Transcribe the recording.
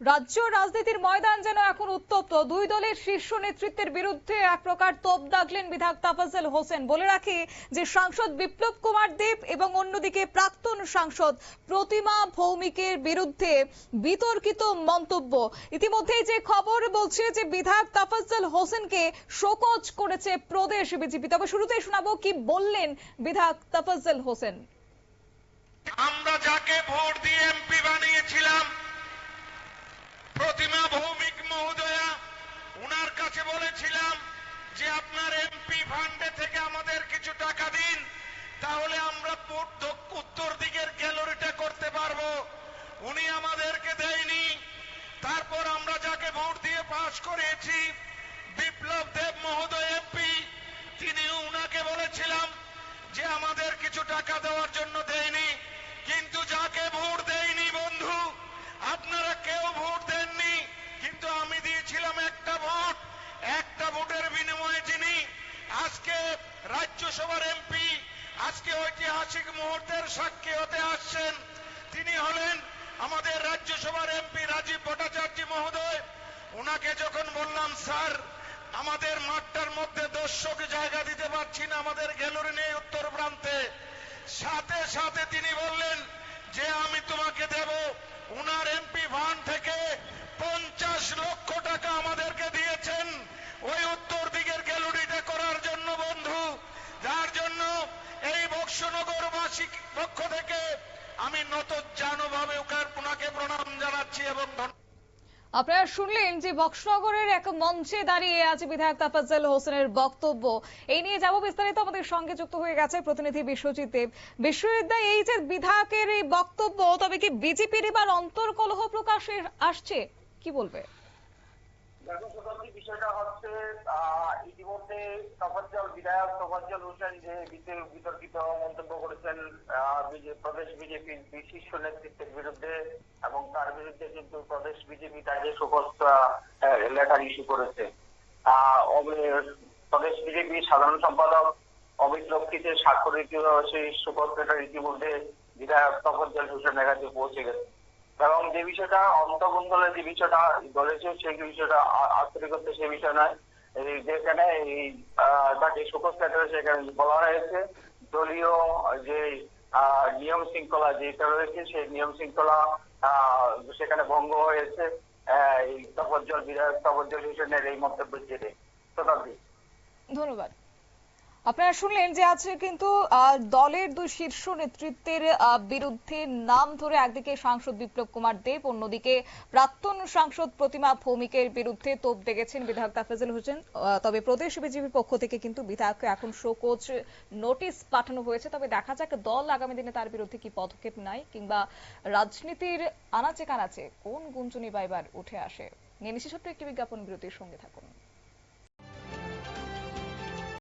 রাজ্য রাজনীতির ময়দান যেন এখন উত্তপ্ত। দুই দলের শীর্ষ নেতৃত্বের বিরুদ্ধে এক প্রকার তোপ দাগলেন বিধায়ক তাফাজ্জল হোসেন। বলে রাখি যে, সাংসদ বিপ্লব কুমার দেব এবং অন্যদিকে প্রাক্তন সাংসদ প্রতিমা ভৌমিকের বিরুদ্ধে বিতর্কিত মন্তব্য। ইতিমধ্যেই যে খবর বলছে যে, বিধায়ক তাফাজ্জল হোসেনকে শোকজ করেছে প্রদেশ বিজেপি। তবে শুরুতেই শোনাবো কি বললেন বিধায়ক তাফাজ্জল হোসেন। আমরা যাকে ভোট দিয়ে এমপি বানিয়েছিলাম প্রতিমা ভৌমিক মহোদয়া উনার কাছে বলেছিলাম যে আপনার এমপি ফান্ডে থেকে আমাদের কিছু টাকা দিন, তাহলে আমরা উত্তর দিকের গ্যালারিটা করতে পারব। উনি আমাদেরকে দেয়নি। তারপর আমরা যাকে ভোট দিয়ে পাশ করেছি, বিপ্লব দেব মহোদয় এমপি তিনি উনাকে বলেছিলাম যে আমাদের কিছু টাকা দেওয়ার জন্য দেয়নি কিন্তু যাকে ভোট দেয়নি বন্ধু আপনারা কেউ ভোট দেননি কিন্তু আমি দিয়েছিলাম একটা ভোট একটা ভোটের বিনিময়ে যিনি আজকে রাজ্যসভার এমপি, আজকে ঐতিহাসিক মুহূর্তের সাক্ষী হতে আসছেন। তিনি হলেন আমাদের রাজ্যসভার এমপি রাজীব ভট্টাচার্য মহোদয়। ওনাকে যখন বললাম, স্যার, আমাদের মাঠটার মধ্যে দর্শক জায়গা দিতে পারছি না, আমাদের গ্যালারি নেই উত্তর প্রান্তে। সাথে সাথে তিনি বললেন, যে আমি তোমাকে দেব। উনার এমপি ফান্ড থেকে পঞ্চাশ লক্ষ টাকা আমাদেরকে দিয়েছেন ওই উত্তর দিকের গ্যালারিটা করার জন্য বন্ধু যার জন্য এই বক্সনগরবাসী পক্ষ থেকে আমি নত জানুভাবে প্রণাম জানাচ্ছি এবং আপনারা শুনলেন যে বক্সনগরের এক মঞ্চে দাঁড়িয়ে আছে বিধায়ক তাফাজ্জল হোসেনের বক্তব্য। এই নিয়ে যাব বিস্তারিত, আমাদের সঙ্গে যুক্ত হয়ে গেছে প্রতিনিধি বিশ্বজিৎ দেব। বিশ্বজিৎ এই যে বিধায়কের এই বক্তব্য, তবে কি বিজেপির এবার অন্তর্কলহ প্রকাশে আসছে? কি বলবে? বিষয়টা হচ্ছে ইতিমধ্যে তফাজ্জল বিধায়ক তফাজ্জল হোসেন যে বিতর্কিত মন্তব্য করেছেন প্রদেশ বিজেপির নেতৃত্বের বিরুদ্ধে এবং তার বিরুদ্ধে কিন্তু প্রদেশ বিজেপি তাকে শোকজ লেটার ইস্যু করেছে। প্রদেশ বিজেপির সাধারণ সম্পাদক অমিত লক্ষিতের স্বাক্ষরিত সেই লেটার ইতিমধ্যে বিধায়ক তফাজ্জল হোসেনের কাছে পৌঁছে গেছে। এবং যে বিষয়টা অন্তর্গোন্দলের যে বিষয়টা বলেছে, সেই বিষয়টা আ- আন্তরিকতা সে বিষয় নয়। যেখানে এই তাকে লেটারে সেখানে বলা হয়েছে, দলীয় যে নিয়ম শৃঙ্খলা যেটা রয়েছে, সেই নিয়ম শৃঙ্খলা সেখানে ভঙ্গ হয়েছে। এই তফজ্জল বিধায়ক তফজ্জল হোসেনের এই মন্তব্যের জেরে। শতাব্দী ধন্যবাদ। আপনারা শুনলেন যে আজকে কিন্তু দলের দুই শীর্ষ নেতৃত্বের বিরুদ্ধে নাম ধরে একদিকে সাংসদ বিপ্লব কুমার দেব, অন্যদিকে প্রাক্তন সাংসদ প্রতিমা ভৌমিকের বিরুদ্ধে তোপ দেখেছেন বিধায়ক তাফাজুল হোসেন। তবে প্রদেশ বিজেপির পক্ষ থেকে কিন্তু বিধায়ককে এখন শোকজ নোটিশ পাঠানো হয়েছে। তবে দেখা যাক দল আগামী দিনে তার বিরুদ্ধে কি পদক্ষেপ নেয় কিংবা রাজনীতির আনাচে কানাচে কোন গুঞ্জনই বা এবার উঠে আসে। নিয়ে নিচ্ছি ছোট্ট একটি বিজ্ঞাপন বিরতির সঙ্গে থাকুন।